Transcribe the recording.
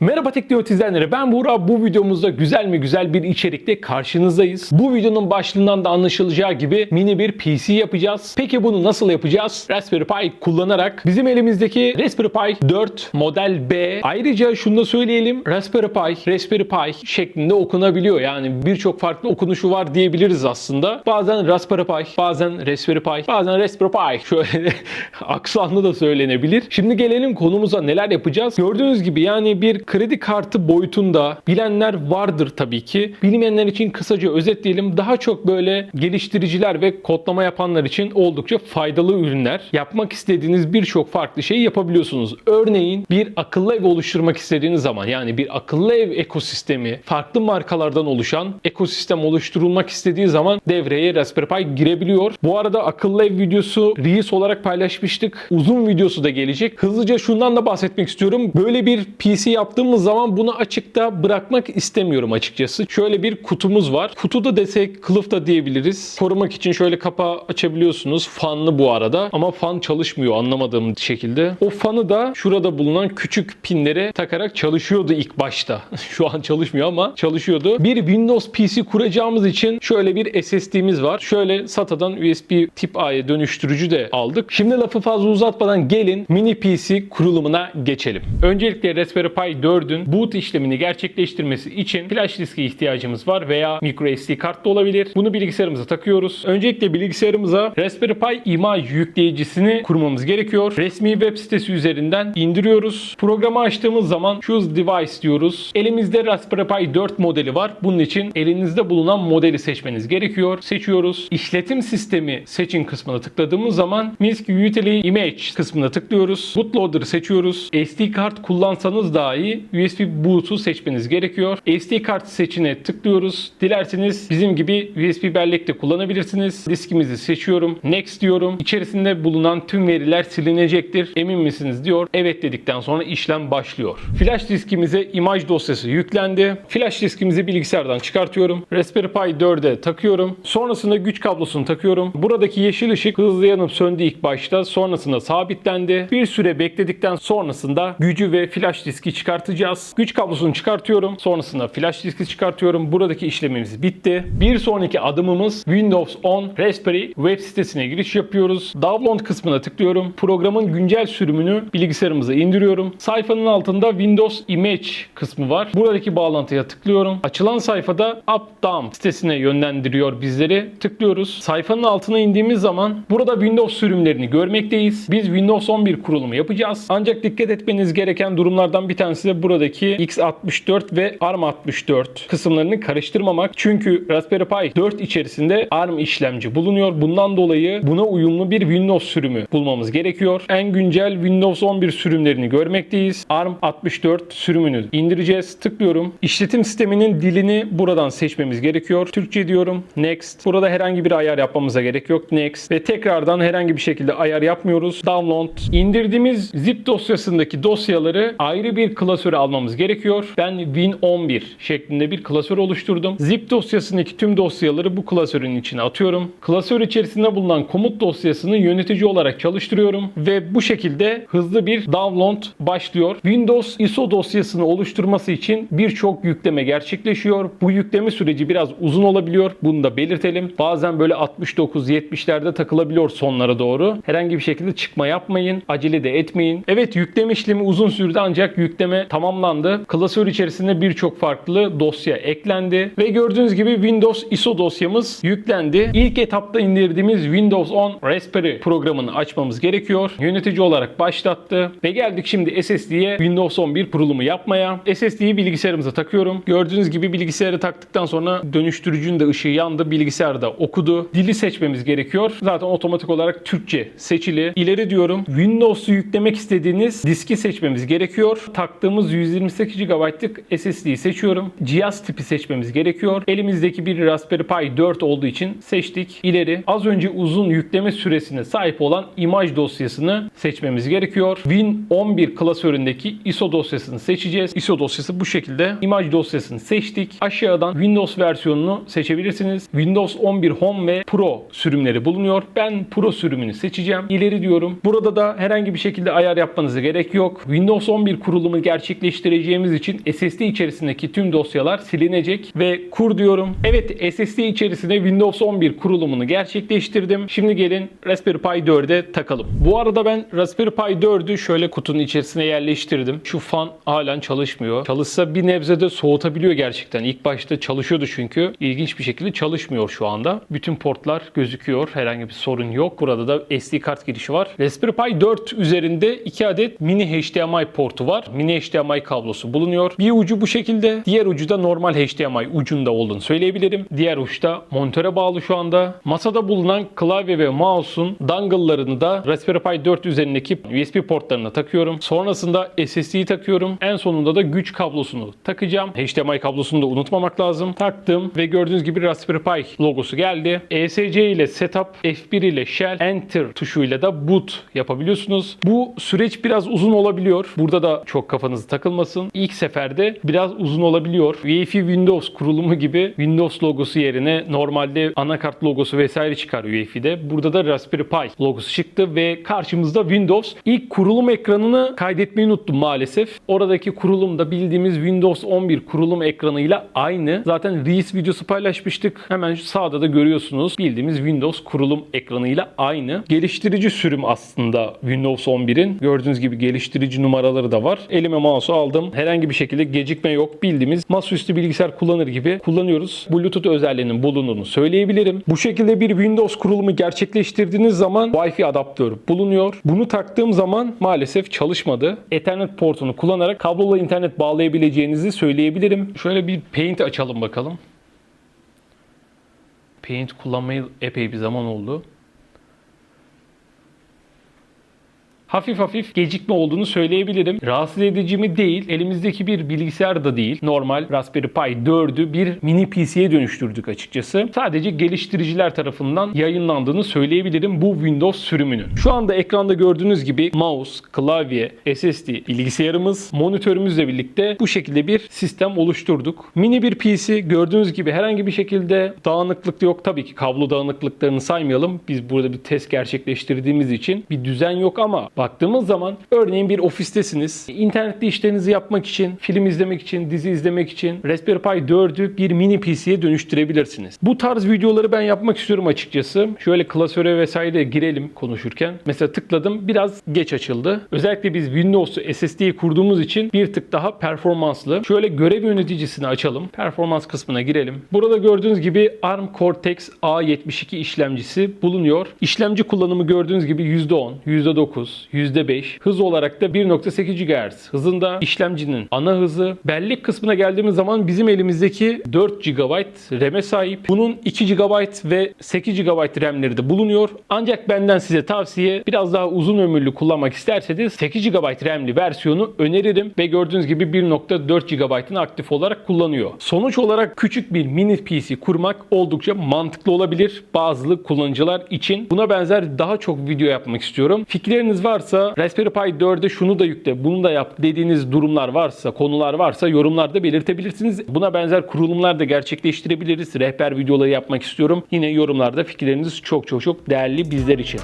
Merhaba Teknoloji izleyenleri ben Buğra. Bu videomuzda güzel mi güzel bir içerikle karşınızdayız. Bu videonun başlığından da anlaşılacağı gibi mini bir PC yapacağız. Peki bunu nasıl yapacağız? Raspberry Pi kullanarak bizim elimizdeki Raspberry Pi 4 model B. Ayrıca şunu da söyleyelim. Raspberry Pi, Raspberry Pi şeklinde okunabiliyor. Yani birçok farklı okunuşu var diyebiliriz aslında. Bazen Raspberry Pi, bazen Raspberry Pi, bazen Raspberry Pi. Şöyle aksanlı da söylenebilir. Şimdi gelelim konumuza neler yapacağız. Gördüğünüz gibi yani bir kredi kartı boyutunda bilenler vardır tabii ki. Bilmeyenler için kısaca özetleyelim. Daha çok böyle geliştiriciler ve kodlama yapanlar için oldukça faydalı ürünler. Yapmak istediğiniz birçok farklı şeyi yapabiliyorsunuz. Örneğin bir akıllı ev oluşturmak istediğiniz zaman yani bir akıllı ev ekosistemi farklı markalardan oluşan ekosistem oluşturulmak istediği zaman devreye Raspberry Pi girebiliyor. Bu arada akıllı ev videosu Reels olarak paylaşmıştık. Uzun videosu da gelecek. Hızlıca şundan da bahsetmek istiyorum. Böyle bir PC yaptığımız zaman bunu açıkta bırakmak istemiyorum açıkçası. Şöyle bir kutumuz var. Kutuda desek kılıf da diyebiliriz. Korumak için şöyle kapağı açabiliyorsunuz. Fanlı bu arada ama fan çalışmıyor anlamadığım şekilde. O fanı da şurada bulunan küçük pinlere takarak çalışıyordu ilk başta. Şu an çalışmıyor ama çalışıyordu. Bir Windows PC kuracağımız için şöyle bir SSD'miz var. Şöyle SATA'dan USB tip A'ya dönüştürücü de aldık. Şimdi lafı fazla uzatmadan gelin mini PC kurulumuna geçelim. Öncelikle Raspberry Pi 4'ün boot işlemini gerçekleştirmesi için flash diske ihtiyacımız var veya micro SD kart da olabilir. Bunu bilgisayarımıza takıyoruz. Öncelikle bilgisayarımıza Raspberry Pi imaj yükleyicisini kurmamız gerekiyor. Resmi web sitesi üzerinden indiriyoruz. Programı açtığımız zaman Choose Device diyoruz. Elimizde Raspberry Pi 4 modeli var. Bunun için elinizde bulunan modeli seçmeniz gerekiyor. Seçiyoruz. İşletim sistemi seçin kısmına tıkladığımız zaman MISC Utility Image kısmına tıklıyoruz. Bootloader'ı seçiyoruz. SD kart kullansanız dahi USB boot'u seçmeniz gerekiyor. SD kart seçine tıklıyoruz. Dilerseniz bizim gibi USB bellek de kullanabilirsiniz. Diskimizi seçiyorum. Next diyorum. İçerisinde bulunan tüm veriler silinecektir. Emin misiniz diyor. Evet dedikten sonra işlem başlıyor. Flash diskimize imaj dosyası yüklendi. Flash diskimizi bilgisayardan çıkartıyorum. Raspberry Pi 4'e takıyorum. Sonrasında güç kablosunu takıyorum. Buradaki yeşil ışık hızlı yanıp söndü ilk başta. Sonrasında sabitlendi. Bir süre bekledikten sonrasında gücü ve flash diski çıkartacağız. Güç kablosunu çıkartıyorum. Sonrasında flash diski çıkartıyorum. Buradaki işlemimiz bitti. Bir sonraki adımımız Windows 10 Raspberry web sitesine giriş yapıyoruz. Download kısmına tıklıyorum. Programın güncel sürümünü bilgisayarımıza indiriyorum. Sayfanın altında Windows Image kısmı var. Buradaki bağlantıya tıklıyorum. Açılan sayfada Up Down sitesine yönlendiriyor bizleri. Tıklıyoruz. Sayfanın altına indiğimiz zaman burada Windows sürümlerini görmekteyiz. Biz Windows 11 kurulumu yapacağız. Ancak dikkat etmeniz gereken durumlardan bir tanesi de buradaki x64 ve ARM64 kısımlarını karıştırmamak. Çünkü Raspberry Pi 4 içerisinde ARM işlemci bulunuyor. Bundan dolayı buna uyumlu bir Windows sürümü bulmamız gerekiyor. En güncel Windows 11 sürümlerini görmekteyiz. ARM64 sürümünü indireceğiz. Tıklıyorum. İşletim sisteminin dilini buradan seçmemiz gerekiyor. Türkçe diyorum. Next. Burada herhangi bir ayar yapmamıza gerek yok. Next. Ve tekrardan herhangi bir şekilde ayar yapmıyoruz. Download. İndirdiğimiz zip dosyasındaki dosyaları ayrı bir klasöre almamız gerekiyor. Ben Win11 şeklinde bir klasör oluşturdum. Zip dosyasındaki tüm dosyaları bu klasörün içine atıyorum. Klasör içerisinde bulunan komut dosyasını yönetici olarak çalıştırıyorum ve bu şekilde hızlı bir download başlıyor. Windows ISO dosyasını oluşturması için birçok yükleme gerçekleşiyor. Bu yükleme süreci biraz uzun olabiliyor. Bunu da belirtelim. Bazen böyle 69-70'lerde takılabiliyor sonlara doğru. Herhangi bir şekilde çıkma yapmayın. Acele de etmeyin. Evet yükleme işlemi uzun sürdü ancak yükleme tamamlandı. Klasör içerisinde birçok farklı dosya eklendi ve gördüğünüz gibi Windows ISO dosyamız yüklendi. İlk etapta indirdiğimiz Windows 10 Raspberry programını açmamız gerekiyor. Yönetici olarak başlattı ve geldik şimdi SSD'ye Windows 11 kurulumu yapmaya. SSD'yi bilgisayarımıza takıyorum. Gördüğünüz gibi bilgisayarı taktıktan sonra dönüştürücünün de ışığı yandı. Bilgisayarda okudu. Dili seçmemiz gerekiyor. Zaten otomatik olarak Türkçe seçili. İleri diyorum. Windows'u yüklemek istediğiniz diski seçmemiz gerekiyor. Taktığımız 128 GB'lık SSD'yi seçiyorum. Cihaz tipi seçmemiz gerekiyor. Elimizdeki bir Raspberry Pi 4 olduğu için seçtik. İleri. Az önce uzun yükleme süresine sahip olan imaj dosyasını seçmemiz gerekiyor. Win 11 klasöründeki ISO dosyasını seçeceğiz. ISO dosyası bu şekilde. İmaj dosyasını seçtik. Aşağıdan Windows versiyonunu seçebilirsiniz. Windows 11 Home ve Pro sürümleri bulunuyor. Ben Pro sürümünü seçeceğim. İleri diyorum. Burada da herhangi bir şekilde ayar yapmanıza gerek yok. Windows 11 kurulumu gerçek gerçekleştireceğimiz için SSD içerisindeki tüm dosyalar silinecek ve kur diyorum. Evet SSD içerisine Windows 11 kurulumunu gerçekleştirdim. Şimdi gelin Raspberry Pi 4'e takalım. Bu arada ben Raspberry Pi 4'ü şöyle kutunun içerisine yerleştirdim. Şu fan halen çalışmıyor. Çalışsa bir nebze de soğutabiliyor gerçekten. İlk başta çalışıyordu çünkü. İlginç bir şekilde çalışmıyor şu anda. Bütün portlar gözüküyor. Herhangi bir sorun yok. Burada da SD kart girişi var. Raspberry Pi 4 üzerinde 2 adet mini HDMI portu var. Mini HDMI kablosu bulunuyor. Bir ucu bu şekilde. Diğer ucu da normal HDMI ucunda olduğunu söyleyebilirim. Diğer uçta monitöre bağlı şu anda. Masada bulunan klavye ve mouse'un dongle'larını da Raspberry Pi 4 üzerindeki USB portlarına takıyorum. Sonrasında SSD'yi takıyorum. En sonunda da güç kablosunu takacağım. HDMI kablosunu da unutmamak lazım. Taktım ve gördüğünüz gibi Raspberry Pi logosu geldi. ESC ile setup, F1 ile shell, enter tuşuyla da boot yapabiliyorsunuz. Bu süreç biraz uzun olabiliyor. Burada da çok kafanız takılmasın. İlk seferde biraz uzun olabiliyor. UEFI Windows kurulumu gibi Windows logosu yerine normalde anakart logosu vesaire çıkar UEFI'de. Burada da Raspberry Pi logosu çıktı ve karşımızda Windows. İlk kurulum ekranını kaydetmeyi unuttum maalesef. Oradaki kurulum da bildiğimiz Windows 11 kurulum ekranıyla aynı. Zaten Reels videosu paylaşmıştık. Hemen sağda da görüyorsunuz. Bildiğimiz Windows kurulum ekranıyla aynı. Geliştirici sürüm aslında Windows 11'in. Gördüğünüz gibi geliştirici numaraları da var. Elime mouse'u aldım. Herhangi bir şekilde gecikme yok. Bildiğimiz masaüstü bilgisayar kullanır gibi kullanıyoruz. Bluetooth özelliğinin bulunduğunu söyleyebilirim. Bu şekilde bir Windows kurulumu gerçekleştirdiğiniz zaman Wi-Fi adaptör bulunuyor. Bunu taktığım zaman maalesef çalışmadı. Ethernet portunu kullanarak kablolu internet bağlayabileceğinizi söyleyebilirim. Şöyle bir Paint açalım bakalım. Paint kullanmayı epey bir zaman oldu. Hafif hafif gecikme olduğunu söyleyebilirim. Rahatsız edici mi değil. Elimizdeki bir bilgisayar da değil. Normal Raspberry Pi 4'ü bir mini PC'ye dönüştürdük açıkçası. Sadece geliştiriciler tarafından yayınlandığını söyleyebilirim bu Windows sürümünün. Şu anda ekranda gördüğünüz gibi mouse, klavye, SSD, bilgisayarımız, monitörümüzle birlikte bu şekilde bir sistem oluşturduk. Mini bir PC gördüğünüz gibi herhangi bir şekilde dağınıklık yok. Tabii ki kablo dağınıklıklarını saymayalım. Biz burada bir test gerçekleştirdiğimiz için bir düzen yok ama baktığımız zaman örneğin bir ofistesiniz. İnternette işlerinizi yapmak için, film izlemek için, dizi izlemek için Raspberry Pi 4'ü bir mini PC'ye dönüştürebilirsiniz. Bu tarz videoları ben yapmak istiyorum açıkçası. Şöyle klasöre vesaire girelim konuşurken. Mesela tıkladım biraz geç açıldı. Özellikle biz Windows'u SSD'yi kurduğumuz için bir tık daha performanslı. Şöyle görev yöneticisini açalım. Performans kısmına girelim. Burada gördüğünüz gibi ARM Cortex A72 işlemcisi bulunuyor. İşlemci kullanımı gördüğünüz gibi %10, %9, %5. Hız olarak da 1.8 GHz. Hızında işlemcinin ana hızı. Bellek kısmına geldiğimiz zaman bizim elimizdeki 4 GB RAM'e sahip. Bunun 2 GB ve 8 GB RAM'leri de bulunuyor. Ancak benden size tavsiye biraz daha uzun ömürlü kullanmak isterseniz 8 GB RAM'li versiyonu öneririm ve gördüğünüz gibi 1.4 GB'ın aktif olarak kullanıyor. Sonuç olarak küçük bir mini PC kurmak oldukça mantıklı olabilir bazı kullanıcılar için. Buna benzer daha çok video yapmak istiyorum. Fikirleriniz varsa Raspberry Pi 4'e şunu da yükle, bunu da yap dediğiniz durumlar varsa, konular varsa yorumlarda belirtebilirsiniz. Buna benzer kurulumlar da gerçekleştirebiliriz. Rehber videoları yapmak istiyorum. Yine yorumlarda fikirleriniz çok çok çok değerli bizler için.